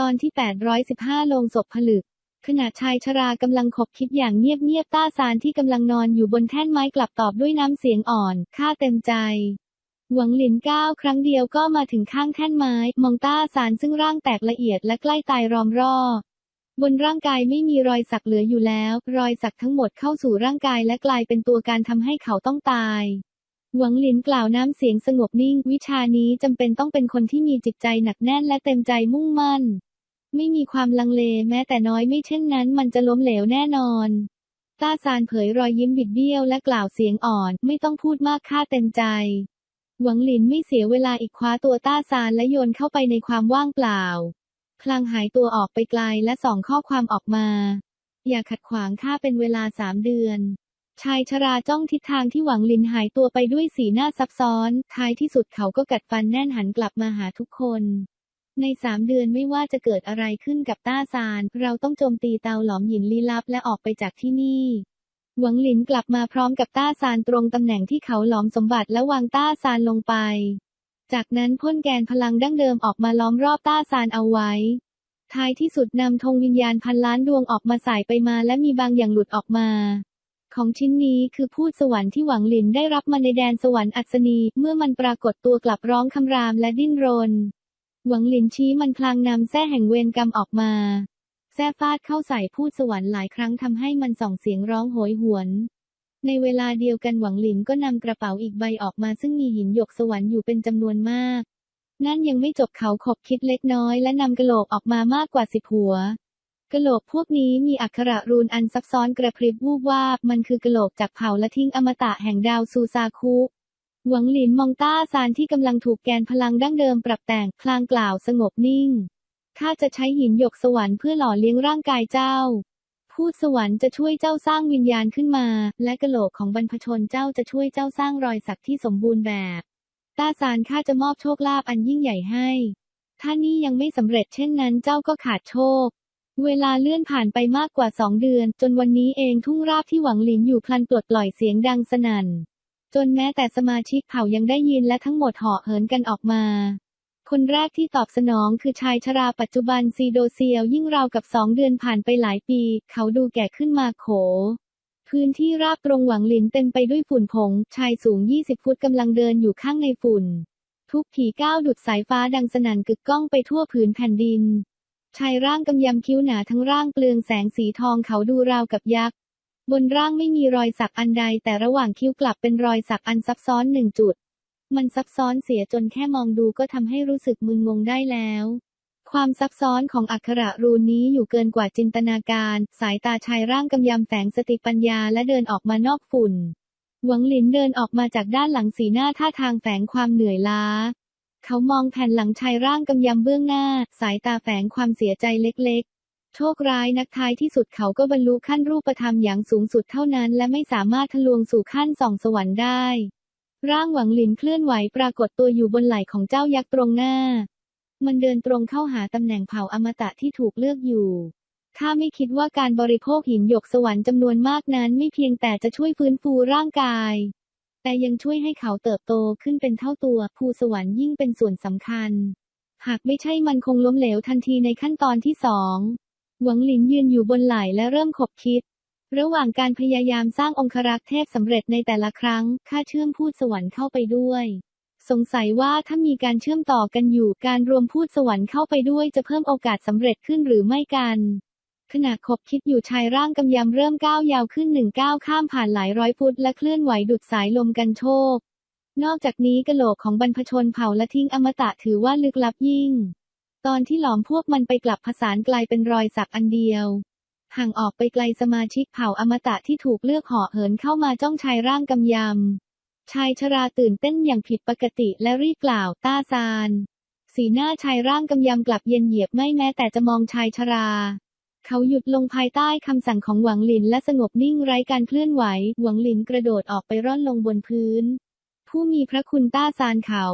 ตอนที่ 815 ลงศพผลึก ขณะชายชรากำลังขบคิดอย่างเงียบๆต้าซานที่กำลังนอนอยู่บนแท่นไม้กลับตอบด้วยน้ำเสียงอ่อน ข้าเต็มใจ หวังหลินก้าวครั้งเดียวก็มาถึงข้างแท่นไม้ มองต้าซานซึ่งร่างแตกละเอียดและใกล้ตายรอมรอบบนร่างกายไม่มีรอยสักเหลืออยู่แล้ว รอยสักทั้งหมดเข้าสู่ร่างกายและกลายเป็นตัวการทำให้เขาต้องตาย หวังหลินกล่าวน้ำเสียงสงบนิ่ง วิชานี้จำเป็นต้องเป็นคนที่มีจิตใจหนักแน่นและเต็มใจมุ่งมั่น ไม่มีความลังเลแม้แต่น้อยไม่เช่นนั้น มันจะล้มเหลวแน่นอนต้าซานเผยรอยยิ้มบิดเบี้ยวและกล่าวเสียงอ่อน ไม่ต้องพูดมากข้าเต็มใจ หวังหลินไม่เสียเวลาอีกคว้าตัวต้าซานและโยนเข้าไปในความว่างเปล่า พลางหายตัวออกไปไกลและส่องข้อความออกมา อย่าขัดขวางข้าเป็นเวลาสามเดือน ชายชราจ้องทิศทางที่หวังลินหายตัวไปด้วยสีหน้าซับซ้อน ท้ายที่สุดเขาก็กัดฟันแน่นหันกลับมาหาทุกคน ในสามเดือนไม่ว่าจะเกิดอะไรขึ้นกับต้าซาน เราต้องโจมตีเตาหลอมหินลี้ลับและออกไปจากที่นี่หวังหลินกลับมาพร้อมกับต้าซานตรงตำแหน่งที่เขาหลอมสมบัติและวางต้าซานลงไป จากนั้นพ่นแกนพลังดั้งเดิมออกมาล้อมรอบต้าซานเอาไว้ ท้ายที่สุดนำธงวิญญาณพันล้านดวงออกมาสายไปมาและมีบางอย่างหลุดออกมา ของชิ้นนี้คือพูดสวรรค์ที่หวังหลินได้รับมาในแดนสวรรค์อัศนี เมื่อมันปรากฏตัวกลับร้องคำรามและดิ้นรน หวังหลินชี้มันพลางนำแส้แห่งเวรกรรมออกมา แส้ฟาดเข้าใส่พูดสวรรค์หลายครั้งทำให้มันส่องเสียงร้องโหยหวน ในเวลาเดียวกันหวังหลินก็นำกระเป๋าอีกใบออกมาซึ่งมีหินหยกสวรรค์อยู่เป็นจำนวนมาก นั่นยังไม่จบเขาขบคิดเล็กน้อยและนำกระโหลกออกมามากกว่าสิบหัว กะโหลกพวกนี้มีอักขระรูนอันซับซ้อนกระพริบวูบวาบ มันคือกะโหลกจากเผ่าละทิ้งอมตะแห่งดาวซูซาคุหวังหลินมองต้าซานที่กำลังถูกแกนพลังดั้งเดิมปรับแต่งพลางกล่าวสงบนิ่งข้าจะใช้หินหยกสวรรค์เพื่อหล่อเลี้ยงร่างกายเจ้า พูดสวรรค์จะช่วยเจ้าสร้างวิญญาณขึ้นมา และกะโหลกของบรรพชนเจ้าจะช่วยเจ้าสร้างรอยสักที่สมบูรณ์แบบ ต้าซานข้าจะมอบโชคลาภอันยิ่งใหญ่ให้ ถ้านี่ยังไม่สำเร็จเช่นนั้นเจ้าก็ขาดโชค เวลาเลื่อนผ่านไปมากกว่าสองเดือน จนวันนี้เองทุ่งราบที่หวังหลินอยู่พลันปลดปล่อยเสียงดังสนั่น จนแม้แต่สมาชิกเผ่ายังได้ยินและทั้งหมดเหาะเหินกันออกมา คนแรกที่ตอบสนองคือชายชราปัจจุบันซีโดเซียวยิ่งราวกับสองเดือนผ่านไปหลายปี เขาดูแก่ขึ้นมาโข พื้นที่ราบตรงหวังหลินเต็มไปด้วยฝุ่นผง ชายสูง 20 ฟุตกำลังเดินอยู่ข้างในฝุ่น ทุกผีก้าวดุดสายฟ้าดังสนั่นกึกก้องไปทั่วผืนแผ่นดิน ชายร่างกำยำคิ้วหนาทั้งร่างเปลืองแสงสีทองเขาดูราวกับยักษ์ บนร่างไม่มีรอยสักอันใด แต่ระหว่างคิ้วกลับเป็นรอยสักอันซับซ้อนหนึ่งจุด มันซับซ้อนเสียจนแค่มองดูก็ทำให้รู้สึกมึนงงได้แล้ว ความซับซ้อนของอักขระรูนนี้อยู่เกินกว่าจินตนาการ สายตาชายร่างกำยำแฝงสติปัญญาและเดินออกมานอกฝุ่น หวังหลินเดินออกมาจากด้านหลังสีหน้าท่าทางแฝงความเหนื่อยล้า เขามองแผ่นหลังชายร่างกำยำเบื้องหน้า สายตาแฝงความเสียใจเล็กๆ โชคร้ายนักท้ายที่สุดเขาก็บรรลุขั้นรูปธรรมอย่างสูงสุดเท่านั้น และไม่สามารถทะลวงสู่ขั้นส่องสวรรค์ได้ ร่างหวังหลินเคลื่อนไหวปรากฏตัวอยู่บนไหล่ของเจ้ายักษ์ตรงหน้า มันเดินตรงเข้าหาตำแหน่งเผ่าอมตะที่ถูกเลือกอยู่ข้าไม่คิดว่าการบริโภคหินหยกสวรรค์จำนวนมากนั้นไม่เพียงแต่จะช่วยฟื้นฟูร่างกาย แต่ยังช่วยให้เขาเติบโตขึ้นเป็นเท่าตัวภูสวรรค์ยิ่งเป็นส่วนสำคัญ หากไม่ใช่มันคงล้มเหลวทันทีในขั้นตอนที่สองหวังหลินยืนอยู่บนไหล่และเริ่มขบคิด ระหว่างการพยายามสร้างองครักษ์เทพสำเร็จในแต่ละครั้งข้าเชื่อมพูดสวรรค์เข้าไปด้วย สงสัยว่าถ้ามีการเชื่อมต่อกันอยู่การรวมพูดสวรรค์เข้าไปด้วยจะเพิ่มโอกาสสำเร็จขึ้นหรือไม่กัน ขณะคบคิดอยู่ชายร่างกำยำเริ่มก้าวยาวขึ้นหนึ่งก้าวข้ามผ่านหลายร้อยฟุตและเคลื่อนไหวดุดสายลมกันโชคนอกจากนี้กะโหลกของบรรพชนเผ่าละทิ้งอมตะถือว่าลึกลับยิ่ง ตอนที่หลอมพวกมันไปกลับผสานกลายเป็นรอยสักอันเดียว ห่างออกไปไกลสมาชิกเผ่าอมตะที่ถูกเลือกเหาะเหินเข้ามาจ้องชายร่างกำยำ ชายชราตื่นเต้นอย่างผิดปกติและรีบกล่าวต้าซาน สีหน้าชายร่างกำยำกลับเย็นเหยียบไม่แม้แต่จะมองชายชรา เขาหยุดลงภายใต้คำสั่งของหวังหลินและสงบนิ่งไร้การเคลื่อนไหว หวังหลินกระโดดออกไปร่อนลงบนพื้น ผู้มีพระคุณต้าซานเขา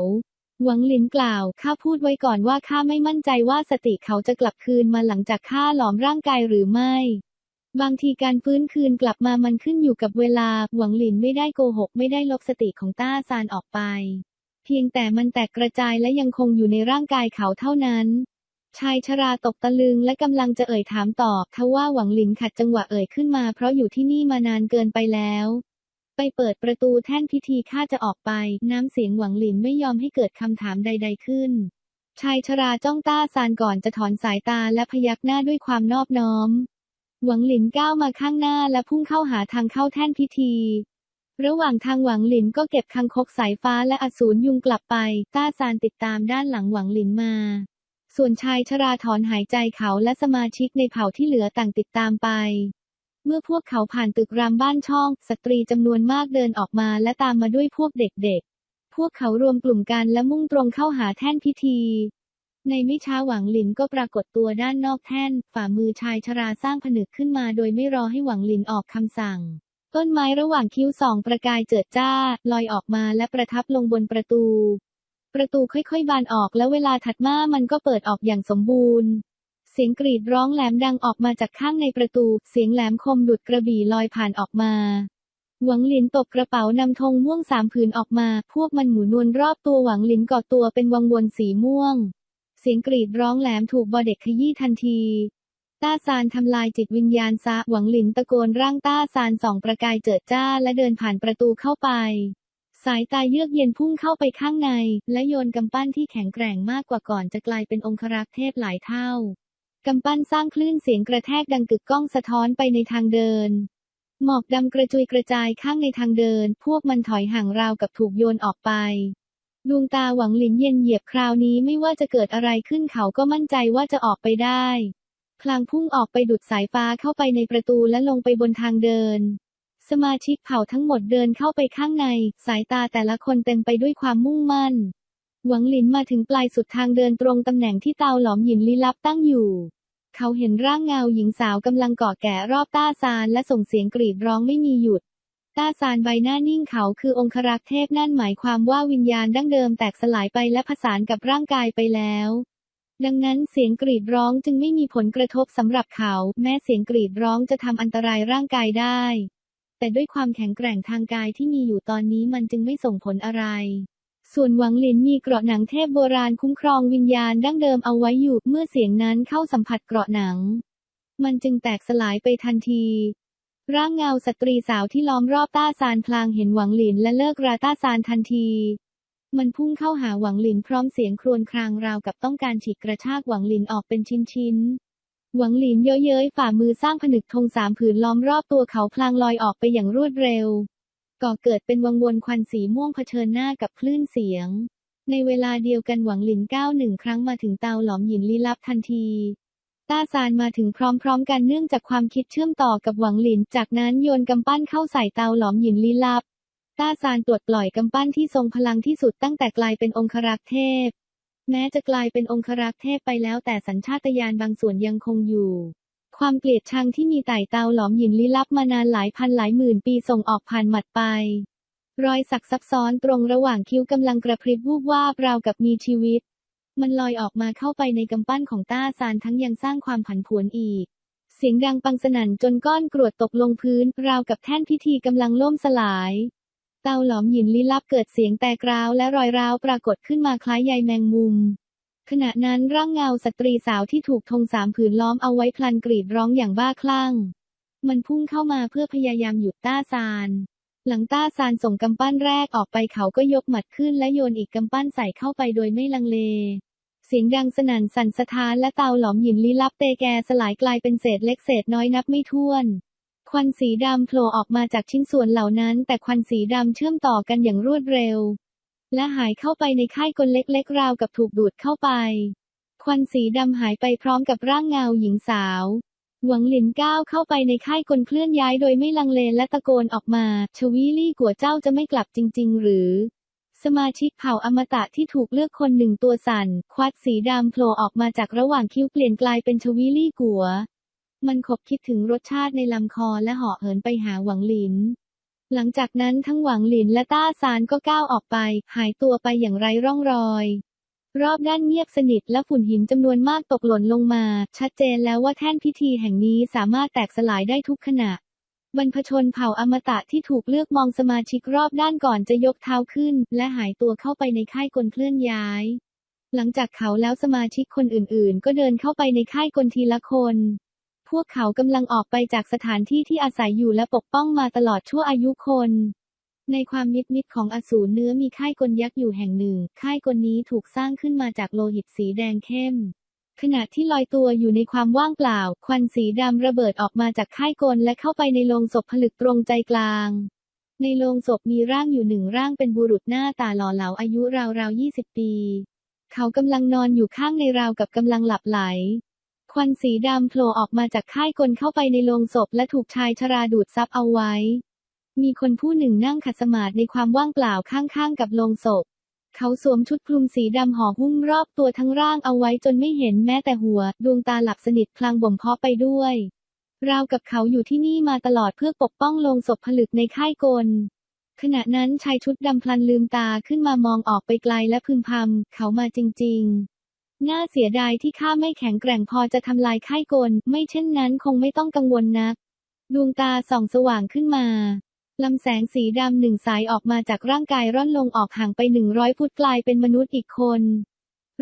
หวังหลินกล่าว ข้าพูดไว้ก่อนว่าข้าไม่มั่นใจว่าสติเขาจะกลับคืนมาหลังจากข้าหลอมร่างกายหรือไม่ บางทีการฟื้นคืนกลับมามันขึ้นอยู่กับเวลา หวังหลินไม่ได้โกหก ไม่ได้ลบสติของต้าซานออกไป เพียงแต่มันแตกกระจายและยังคงอยู่ในร่างกายเขาเท่านั้น ชายชราตกตะลึงและกำลังจะเอ่ยถามตอบทว่าหวังหลินขัดจังหวะเอ่ยขึ้นมาเพราะอยู่ที่นี่มานานเกินไปแล้ว ไปเปิดประตูแท่นพิธีข้าจะออกไป น้ำเสียงหวังหลินไม่ยอมให้เกิดคำถามใด ๆขึ้น ชายชราจ้องต้าซานก่อนจะถอนสายตาและพยักหน้าด้วยความนอบน้อม หวังหลินก้าวมาข้างหน้าและพุ่งเข้าหาทางเข้าแท่นพิธีระหว่างทางหวังหลินก็เก็บคังคกสายฟ้าและอสูรยุงกลับไป ต้าซานติดตามด้านหลังหวังหลินมา ส่วนชายชราถอนหายใจเขาและสมาชิกในเผ่าที่เหลือต่างติดตามไป เมื่อพวกเขาผ่านตึกรามบ้านช่อง สตรีจำนวนมากเดินออกมาและตามมาด้วยพวกเด็กๆ พวกเขารวมกลุ่มกันและมุ่งตรงเข้าหาแท่นพิธี ในไม่ช้าหวังหลินก็ปรากฏตัวด้านนอกแท่น ฝ่ามือชายชราสร้างผนึกขึ้นมา โดยไม่รอให้หวังหลินออกคำสั่งต้นไม้ระหว่างคิ้วสองประกายเจิดจ้า ลอยออกมาและประทับลงบนประตู ประตูค่อยๆ บานออกและเวลาถัดมามันก็เปิดออกอย่างสมบูรณ์ เสียงกรีดร้องแหลมดังออกมาจากข้างในประตู เสียงแหลมคมดุดกระบี่ลอยผ่านออกมา หวังหลินตบกระเป๋านำธงม่วงสามผืนออกมา พวกมันหมุนวนรอบตัวหวังหลินก่อตัวเป็นวังวนสีม่วง เสียงกรีดร้องแหลมถูกบอเด็กขยี้ทันทีต้าซานทำลายจิตวิญญาณซะหวังหลินตะโกนร่างต้าซานส่องประกายเจิดจ้าและเดินผ่านประตูเข้าไป สายตาเยือกเย็นพุ่งเข้าไปข้างใน และโยนกำปั้นที่แข็งแกร่งมากกว่าก่อนจะกลายเป็นองครักษ์เทพหลายเท่ากำปั้นสร้างคลื่นเสียงกระแทกดังกึกก้องสะท้อนไปในทางเดิน หมอกดำกระจุยกระจายข้างในทางเดิน พวกมันถอยห่างราวกับถูกโยนออกไป ดวงตาหวังหลินเย็นเหยียบคราวนี้ไม่ว่าจะเกิดอะไรขึ้นเขาก็มั่นใจว่าจะออกไปได้ พลางพุ่งออกไปดุดสายฟ้าเข้าไปในประตูและลงไปบนทางเดิน สมาชิกเผ่าทั้งหมดเดินเข้าไปข้างใน สายตาแต่ละคนเต็มไปด้วยความมุ่งมั่น หวังหลินมาถึงปลายสุดทางเดินตรงตำแหน่งที่เตาหลอมหยินลี้ลับตั้งอยู่ เขาเห็นร่างเงาหญิงสาวกำลังเกาะแกะรอบต้าซานและส่งเสียงกรีดร้องไม่มีหยุด ต้าซานใบหน้านิ่งเขาคือองครักษ์เทพนั่นหมายความว่าวิญญาณดั้งเดิมแตกสลายไปและผสานกับร่างกายไปแล้วดังนั้นเสียงกรีดร้องจึงไม่มีผลกระทบสำหรับเขา แม้เสียงกรีดร้องจะทำอันตรายร่างกายได้ แต่ด้วยความแข็งแกร่งทางกายที่มีอยู่ตอนนี้มันจึงไม่ส่งผลอะไร ส่วนหวังหลินมีเกราะหนังเทพโบราณคุ้มครองวิญญาณดั้งเดิมเอาไว้อยู่ เมื่อเสียงนั้นเข้าสัมผัสเกราะหนัง มันจึงแตกสลายไปทันทีร่างเงาสตรีสาวที่ล้อมรอบต้าซานพลางเห็นหวังหลินและเลิกราต้าซานทันที มันพุ่งเข้าหาหวังหลินพร้อมเสียงครวญครางราวกับต้องการฉีกกระชากหวังหลินออกเป็นชิ้นๆ หวังหลินเย้ยๆฝ่ามือสร้างผนึกธงสามผืนล้อมรอบตัวเขาพลางลอยออกไปอย่างรวดเร็ว ก่อเกิดเป็นวังวนควันสีม่วงเผชิญหน้ากับคลื่นเสียง ในเวลาเดียวกันหวังหลินก้าวหนึ่งครั้งมาถึงเตาหลอมหยินลี้ลับทันทีต้าซานมาถึงพร้อมๆ กันเนื่องจากความคิดเชื่อมต่อกับหวังหลิน จากนั้นโยนกำปั้นเข้าใส่เตาหลอมหยินลี้ลับ ต้าซานตรวจปล่อยกำปั้นที่ทรงพลังที่สุดตั้งแต่กลายเป็นองครักษ์เทพ แม้จะกลายเป็นองครักษ์เทพไปแล้วแต่สัญชาตญาณบางส่วนยังคงอยู่ ความเกลียดชังที่มีไต่เตาหลอมหินลี้ลับมานานหลายพันหลายหมื่นปีส่งออกผ่านหมัดไป รอยสักซับซ้อนตรงระหว่างคิ้วกำลังกระพริบวูบวาบราวกับมีชีวิต มันลอยออกมาเข้าไปในกำปั้นของต้าซานทั้งยังสร้างความผันผวนอีก เสียงดังปังสนั่นจนก้อนกรวดตกลงพื้น ราวกับแท่นพิธีกำลังล่มสลาย เตาหลอมหินลี้ลับเกิดเสียงแตกร้าวและรอยร้าวปรากฏขึ้นมาคล้ายใยแมงมุม ขณะนั้นร่างเงาสตรีสาวที่ถูกธงสามผืนล้อมเอาไว้พลันกรีดร้องอย่างบ้าคลั่ง มันพุ่งเข้ามาเพื่อพยายามหยุดต้าซาน หลังต้าซานส่งกำปั้นแรกออกไปเขาก็ยกหมัดขึ้นและโยนอีกกำปั้นใส่เข้าไปโดยไม่ลังเล เสียงดังสนั่นสั่นสะท้านและเตาหลอมหินลี้ลับเตแกสลายกลายเป็นเศษเล็กเศษน้อยนับไม่ถ้วน ควันสีดำโผล่ออกมาจากชิ้นส่วนเหล่านั้น แต่ควันสีดำเชื่อมต่อกันอย่างรวดเร็ว และหายเข้าไปในค่ายกลเล็กๆราวกับถูกดูดเข้าไป ควันสีดำหายไปพร้อมกับร่างเงาหญิงสาว หวังหลินก้าวเข้าไปในค่ายกลเคลื่อนย้ายโดยไม่ลังเลและตะโกนออกมา ชวีลี่กัวเจ้าจะไม่กลับจริง ๆ หรือ สมาชิกเผ่าอมตะที่ถูกเลือกคนหนึ่งตัวสั่น ควัดสีดำโผล่ออกมาจากระหว่างคิ้วเปลี่ยนกลายเป็นชวีลี่กัว มันขบคิดถึงรสชาติในลำคอและเหาะเหินไปหาหวังหลิน หลังจากนั้นทั้งหวังหลินและต้าซานก็ก้าวออกไป หายตัวไปอย่างไร้ร่องรอย รอบด้านเงียบสนิทและฝุ่นหินจำนวนมากตกหล่นลงมา ชัดเจนแล้วว่าแท่นพิธีแห่งนี้สามารถแตกสลายได้ทุกขณะบรรพชนเผ่าอมตะที่ถูกเลือกมองสมาชิกรอบด้านก่อนจะยกเท้าขึ้น และหายตัวเข้าไปในค่ายกลเคลื่อนย้าย หลังจากเขาแล้วสมาชิกคนอื่นๆ ก็เดินเข้าไปในค่ายกลทีละคน พวกเขากำลังออกไปจากสถานที่ที่อาศัยอยู่และปกป้องมาตลอดชั่วอายุคน ในความมิดมิดของอสูรเนื้อมีค่ายกลยักษ์อยู่แห่งหนึ่ง ค่ายกลนี้ถูกสร้างขึ้นมาจากโลหิตสีแดงเข้ม ขณะที่ลอยตัวอยู่ในความว่างเปล่า ควันสีดำระเบิดออกมาจากค่ายกลและเข้าไปในโลงศพผลึกตรงใจกลางในโลงศพมีร่างอยู่หนึ่งร่างเป็นบุรุษหน้าตาหล่อเหลาอายุราวๆ 20 ปี เขากำลังนอนอยู่ข้างในราวกับกำลังหลับไหล ควันสีดำโผล่ออกมาจากค่ายกลเข้าไปในโลงศพและถูกชายชราดูดซับเอาไว้ มีคนผู้หนึ่งนั่งขัดสมาธิในความว่างเปล่าข้างๆกับโลงศพ เขาสวมชุดคลุมสีดำห่อหุ้มรอบตัวทั้งร่างเอาไว้จนไม่เห็นแม้แต่หัว ดวงตาหลับสนิทพลางบ่มเพาะไปด้วย ราวกับเขาอยู่ที่นี่มาตลอดเพื่อปกป้องโลงศพผลึกในค่ายกลขณะนั้นชายชุดดำพลันลืมตาขึ้นมามองออกไปไกลและพึมพำเขามาจริง ๆ น่าเสียดายที่ข้าไม่แข็งแกร่งพอจะทำลายค่ายกล ไม่เช่นนั้นคงไม่ต้องกังวลนัก ดวงตาส่องสว่างขึ้นมาลำแสงสีดำหนึ่งสายออกมาจากร่างกายร่อนลงออกห่างไปหนึ่งร้อยฟุตกลายเป็นมนุษย์อีกคน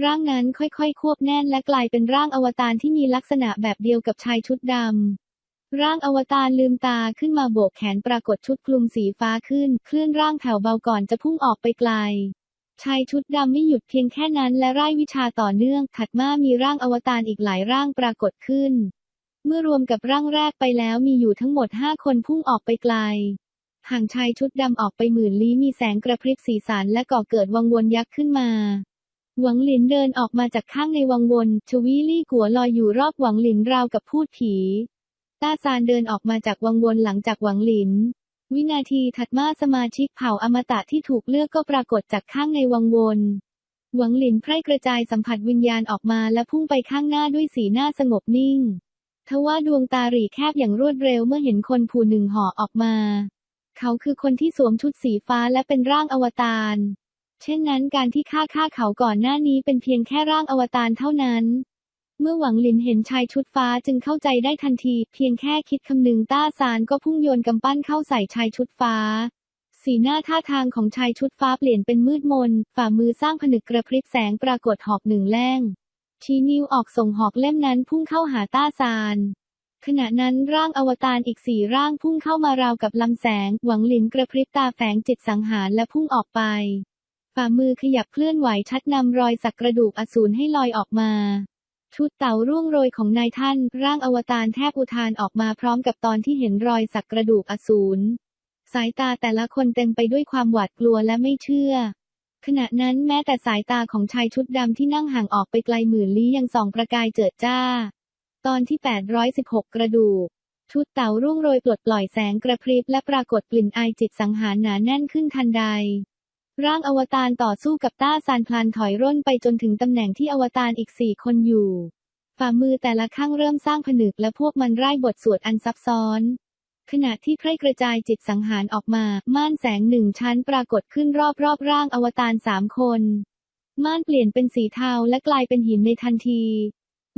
ร่างนั้นค่อยๆ ควบแน่นและกลายเป็นร่างอวตารที่มีลักษณะแบบเดียวกับชายชุดดำ ร่างอวตารลืมตาขึ้นมาโบกแขนปรากฏชุดคลุมสีฟ้าขึ้น เคลื่อนร่างแผ่วเบาก่อนจะพุ่งออกไปไกล ชายชุดดำไม่หยุดเพียงแค่นั้นและไร้วิชาต่อเนื่องถัดมามีร่างอวตารอีกหลายร่างปรากฏขึ้น เมื่อรวมกับร่างแรกไปแล้วมีอยู่ทั้งหมดห้าคนพุ่งออกไปไกลห่างชายชุดดำออกไปหมื่นลี้มีแสงกระพริบสีสันและก่อเกิดวังวนยักษ์ขึ้นมา หวังหลินเดินออกมาจากข้างในวังวนชวีลี่กัวลอยอยู่รอบหวังหลินราวกับพูดผี ต้าซานเดินออกมาจากวังวนหลังจากหวังหลิน วินาทีถัดมาสมาชิกเผ่าอมตะที่ถูกเลือกก็ปรากฏจากข้างในวังวนหวังหลินไพร่กระจายสัมผัสวิญญาณออกมาและพุ่งไปข้างหน้าด้วยสีหน้าสงบนิ่ง ทว่าดวงตาหรี่แคบอย่างรวดเร็วเมื่อเห็นคนผู้หนึ่งห่อออกมา เขาคือคนที่สวมชุดสีฟ้าและเป็นร่างอวตาร เช่นนั้นการที่ฆ่าฆ่าเขาก่อนหน้านี้เป็นเพียงแค่ร่างอวตารเท่านั้น เมื่อหวังหลินเห็นชายชุดฟ้าจึงเข้าใจได้ทันที เพียงแค่คิดคำนึงต้าซานก็พุ่งโยนกำปั้นเข้าใส่ชายชุดฟ้า สีหน้าท่าทางของชายชุดฟ้าเปลี่ยนเป็นมืดมน ฝ่ามือสร้างผนึกกระพริบแสงปรากฏหอกหนึ่งแล่งชี้นิ้วออกส่งหอกเล่มนั้นพุ่งเข้าหาต้าซานขณะนั้นร่างอวตารอีกสี่ร่างพุ่งเข้ามาราวกับลำแสง หวังหลินกระพริบตาแฝงจิตสังหารและพุ่งออกไป ฝ่ามือขยับเคลื่อนไหวชัดนำรอยสักกระดูกอสูรให้ลอยออกมา ชุดเต่าร่วงโรยของนายท่าน ร่างอวตารแทบอุทานออกมาพร้อมกับตอนที่เห็นรอยสักกระดูกอสูร สายตาแต่ละคนเต็มไปด้วยความหวาดกลัวและไม่เชื่อ ขณะนั้นแม้แต่สายตาของชายชุดดำที่นั่งห่างออกไปไกลหมื่นลี้ยังส่องประกายเจิดจ้า ตอนที่ 816 กระดูกชุดเต่าร่วงโรยปลดปล่อยแสงกระพริบและปรากฏกลิ่นอายจิตสังหารหนาแน่นขึ้นทันใด ร่างอวตารต่อสู้กับต้าซานพลันถอยร่นไปจนถึงตำแหน่งที่อวตารอีกสี่คนอยู่ ฝ่ามือแต่ละข้างเริ่มสร้างผนึกและพวกมันไร้บทสวดอันซับซ้อน ขณะที่ไพร่กระจายจิตสังหารออกมา ม่านแสงหนึ่งชั้นปรากฏขึ้นรอบๆร่างอวตารสามคน ม่านเปลี่ยนเป็นสีเทาและกลายเป็นหินในทันที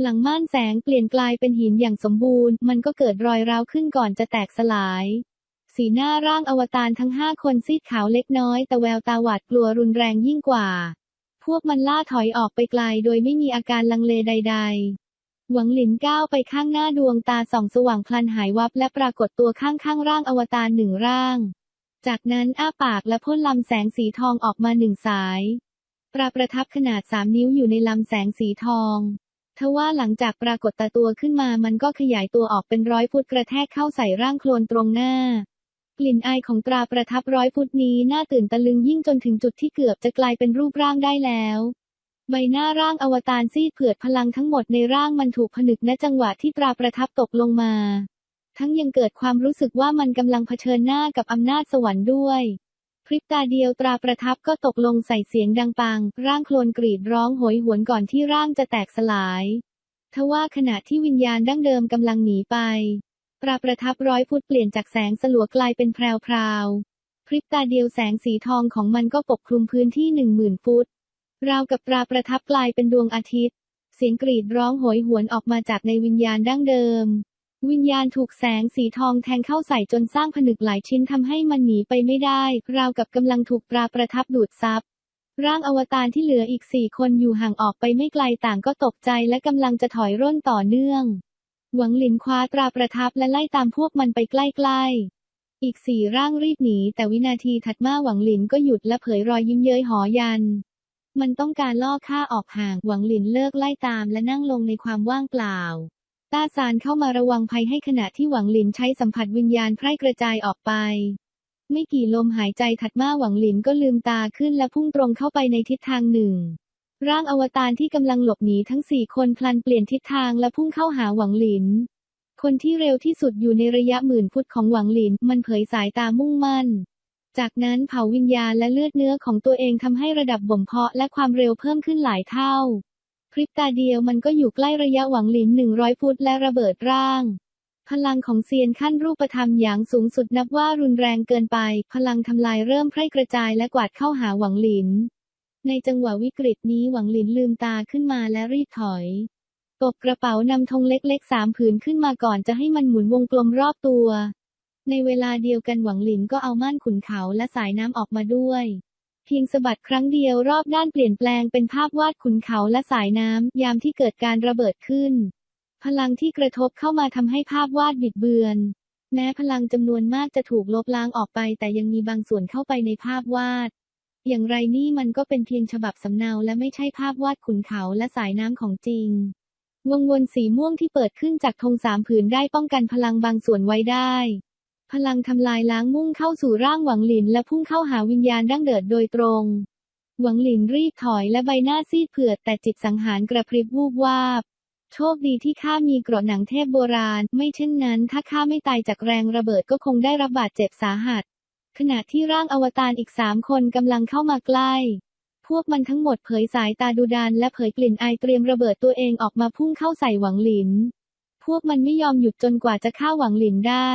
หลังม่านแสงเปลี่ยนกลายเป็นหินอย่างสมบูรณ์ มันก็เกิดรอยร้าวขึ้นก่อนจะแตกสลาย สีหน้าร่างอวตารทั้งห้าคนซีดขาวเล็กน้อย แต่แววตาหวาดกลัวรุนแรงยิ่งกว่า พวกมันล่าถอยออกไปไกลโดยไม่มีอาการลังเลใด ๆ หวังหลินก้าวไปข้างหน้าดวงตาส่องสว่างพลันหายวับและปรากฏตัวข้างๆร่างอวตารหนึ่งร่าง จากนั้นอ้าปากและพ่นลำแสงสีทองออกมาหนึ่งสายปราประทับขนาดสามนิ้วอยู่ในลำแสงสีทองทว่าหลังจากปรากฏตาตัวขึ้นมามันก็ขยายตัวออกเป็นร้อยฟุตกระแทกเข้าใส่ร่างโคลนตรงหน้า ลิ่นอายของตราประทับร้อยฟุตนี้น่าตื่นตะลึงยิ่งจนถึงจุดที่เกือบจะกลายเป็นรูปร่างได้แล้วใบหน้าร่างอวตารซีดเผือดพลังทั้งหมดในร่างมันถูกผนึกณจังหวะที่ตราประทับตกลงมา ทั้งยังเกิดความรู้สึกว่ามันกำลังเผชิญหน้ากับอำนาจสวรรค์ด้วยพริบตาเดียวตราประทับก็ตกลงใส่เสียงดังปัง ร่างโคลนกรีดร้องโหยหวนก่อนที่ร่างจะแตกสลาย ทว่าขณะที่วิญญาณดั้งเดิมกำลังหนีไป ตราประทับร้อยฟุตเปลี่ยนจากแสงสลัวกลายเป็นแพรวพราวๆพริบตาเดียวแสงสีทองของมันก็ปกคลุมพื้นที่หนึ่งหมื่นฟุต ราวกับตราประทับกลายเป็นดวงอาทิตย์ เสียงกรีดร้องโหยหวนออกมาจากในวิญญาณดั้งเดิม วิญญาณถูกแสงสีทองแทงเข้าใส่จนสร้างผนึกหลายชิ้นทำให้มันหนีไปไม่ได้ ราวกับกำลังถูกตราประทับดูดซับร่างอวตารที่เหลืออีกสี่คนอยู่ห่างออกไปไม่ไกลต่างก็ตกใจและกำลังจะถอยร่นต่อเนื่อง หวังหลินคว้าตราประทับและไล่ตามพวกมันไปใกล้ๆอีกสี่ร่างรีบหนีแต่วินาทีถัดมาหวังหลินก็หยุดและเผยรอยยิ้มเย้ยหอยัน มันต้องการล่อข้าออกห่างหวังหลินเลิกไล่ตามและนั่งลงในความว่างเปล่า ตาซานเข้ามาระวังภัยให้ขณะที่หวังหลินใช้สัมผัสวิญญาณไพร่กระจายออกไป ไม่กี่ลมหายใจถัดมาหวังหลินก็ลืมตาขึ้นและพุ่งตรงเข้าไปในทิศทางหนึ่ง ร่างอวตารที่กำลังหลบหนีทั้งสี่คนพลันเปลี่ยนทิศทางและพุ่งเข้าหาหวังหลิน คนที่เร็วที่สุดอยู่ในระยะหมื่นฟุตของหวังหลิน มันเผยสายตามุ่งมั่น จากนั้นเผาวิญญาณและเลือดเนื้อของตัวเองทำให้ระดับบ่มเพาะและความเร็วเพิ่มขึ้นหลายเท่า พริบตาเดียวมันก็อยู่ใกล้ระยะหวังหลิน100ฟุตและระเบิดร่างพลังของเซียนขั้นรูปธรรมอย่างสูงสุดนับว่ารุนแรงเกินไป พลังทำลายเริ่มแพร่กระจายและกวาดเข้าหาหวังหลิน ในจังหวะวิกฤตนี้หวังหลินลืมตาขึ้นมาและรีบถอย ตบกระเป๋านำธงเล็กๆสามผืนขึ้นมาก่อนจะให้มันหมุนวงกลมรอบตัว ในเวลาเดียวกันหวังหลินก็เอาม่านขุนเขาและสายน้ำออกมาด้วย เพียงสะบัดครั้งเดียวรอบด้านเปลี่ยนแปลงเป็นภาพวาดขุนเขาและสายน้ำยามที่เกิดการระเบิดขึ้น พลังที่กระทบเข้ามาทำให้ภาพวาดบิดเบือน แม้พลังจำนวนมากจะถูกลบล้างออกไปแต่ยังมีบางส่วนเข้าไปในภาพวาด อย่างไรนี่มันก็เป็นเพียงฉบับสำเนาและไม่ใช่ภาพวาดขุนเขาและสายน้ำของจริง วงวนสีม่วงที่เปิดขึ้นจากธงสามผืนได้ป้องกันพลังบางส่วนไว้ได้ พลังทำลายล้างมุ่งเข้าสู่ร่างหวังหลินและพุ่งเข้าหาวิญญาณดั้งเดิดโดยตรง หวังหลินรีบถอยและใบหน้าซีดเผือดแต่จิตสังหารกระพริบวูบวาบ โชคดีที่ข้ามีเกราะหนังเทพโบราณ ไม่เช่นนั้น ถ้าข้าไม่ตายจากแรงระเบิดก็คงได้รับบาดเจ็บสาหัส ขณะที่ร่างอวตารอีกสามคนกำลังเข้ามาใกล้ พวกมันทั้งหมดเผยสายตาดุดันและเผยกลิ่นอายเตรียมระเบิดตัวเองออกมาพุ่งเข้าใส่หวังหลิน พวกมันไม่ยอมหยุดจนกว่าจะฆ่าหวังหลินได้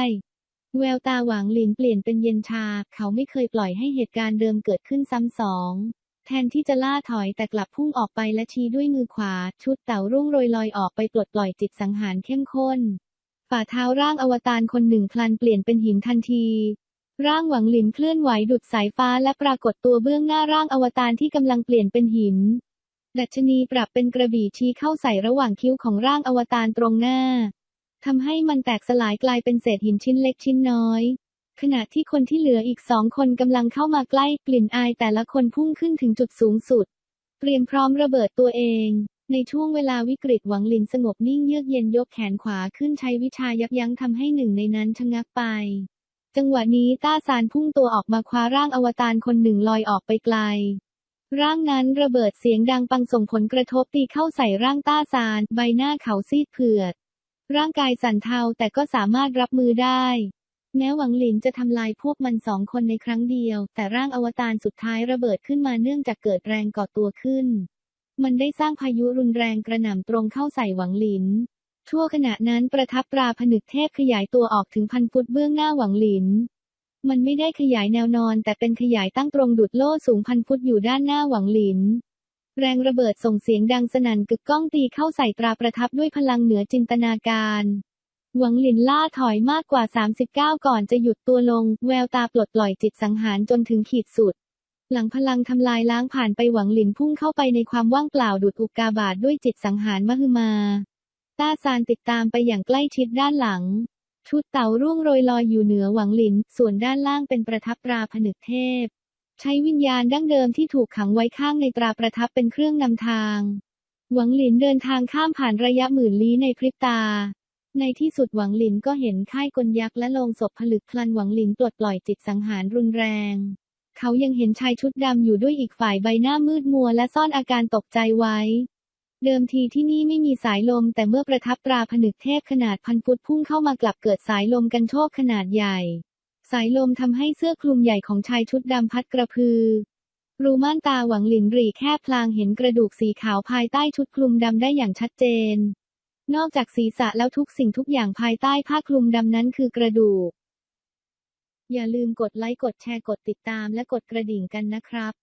แววตาหวังหลินเปลี่ยนเป็นเย็นชา เขาไม่เคยปล่อยให้เหตุการณ์เดิมเกิดขึ้นซ้ำสองแทนที่จะล่าถอยแต่กลับพุ่งออกไปและชี้ด้วยมือขวา ชุดเต่ารุ่งโรยลอยออกไปปลดปล่อยจิตสังหารเข้มข้น ฝ่าเท้าร่างอวตารคนหนึ่งพลันเปลี่ยนเป็นหินทันที ร่างหวังหลินเคลื่อนไหวดุดสายฟ้าและปรากฏตัวเบื้องหน้าร่างอวตารที่กำลังเปลี่ยนเป็นหิน ดัชนีปรับเป็นกระบี่ชี้เข้าใส่ระหว่างคิ้วของร่างอวตารตรงหน้าทำให้มันแตกสลายกลายเป็นเศษหินชิ้นเล็กชิ้นน้อย ขณะที่คนที่เหลืออีกสองคนกำลังเข้ามาใกล้กลิ่นอายแต่ละคนพุ่งขึ้นถึงจุดสูงสุด เตรียมพร้อมระเบิดตัวเอง ในช่วงเวลาวิกฤตหวังหลินสงบนิ่งเยือกเย็นยกแขนขวาขึ้นใช้วิชายับยั้งทำให้หนึ่งในนั้นชะงักไป จังหวะนี้ต้าซานพุ่งตัวออกมาคว้าร่างอวตารคนหนึ่งลอยออกไปไกล ร่างนั้นระเบิดเสียงดังปังส่งผลกระทบตีเข้าใส่ร่างต้าซาน ใบหน้าเขาซีดเผือด ร่างกายสั่นเทาแต่ก็สามารถรับมือได้ แม้หวังหลินจะทำลายพวกมันสองคนในครั้งเดียว แต่ร่างอวตารสุดท้ายระเบิดขึ้นมาเนื่องจากเกิดแรงก่อตัวขึ้น มันได้สร้างพายุรุนแรงกระหน่ำตรงเข้าใส่หวังหลิน ชั่วขณะนั้นประทับตราผนึกเทพขยายตัวออกถึงพันฟุตเบื้องหน้าหวังหลิน มันไม่ได้ขยายแนวนอน แต่เป็นขยายตั้งตรงดุดโล่สูงพันฟุตอยู่ด้านหน้าหวังหลิน แรงระเบิดส่งเสียงดังสนั่นกึกก้องตีเข้าใส่ตราประทับด้วยพลังเหนือจินตนาการหวังหลินล่าถอยมากกว่า 39 ก่อนจะหยุดตัวลง แววตาปลดปล่อยจิตสังหารจนถึงขีดสุด หลังพลังทำลายล้างผ่านไปหวังหลินพุ่งเข้าไปในความว่างเปล่าดุดอุกกาบาตด้วยจิตสังหารมหึมา ต้าซานติดตามไปอย่างใกล้ชิดด้านหลัง ชุดเต่าร่วงโรยลอยอยู่เหนือหวังหลิน ส่วนด้านล่างเป็นประทับตราผนึกเทพ ใช้วิญญาณดั้งเดิมที่ถูกขังไว้ข้างในตราประทับเป็นเครื่องนำทาง หวังหลินเดินทางข้ามผ่านระยะหมื่นลี้ในพริบตา ในที่สุดหวังหลินก็เห็นค่ายกลยักษ์และโลงศพผลึกพลันหวังหลินปลดปล่อยจิตสังหารรุนแรงเขายังเห็นชายชุดดำอยู่ด้วยอีกฝ่ายใบหน้ามืดมัวและซ่อนอาการตกใจไว้ เดิมทีที่นี่ไม่มีสายลม แต่เมื่อประทับตราผนึกเทพขนาดพันฟุตพุ่งเข้ามากลับเกิดสายลมกันโชคขนาดใหญ่ สายลมทำให้เสื้อคลุมใหญ่ของชายชุดดำพัดกระพือ รูม่านตาหวังหลินรีแค่พลางเห็นกระดูกสีขาวภายใต้ชุดคลุมดำได้อย่างชัดเจน นอกจากศีรษะแล้วทุกสิ่งทุกอย่างภายใต้ผ้าคลุมดำนั้นคือกระดูก อย่าลืมกดไลค์กดแชร์กดติดตามและกดกระดิ่งกันนะครับ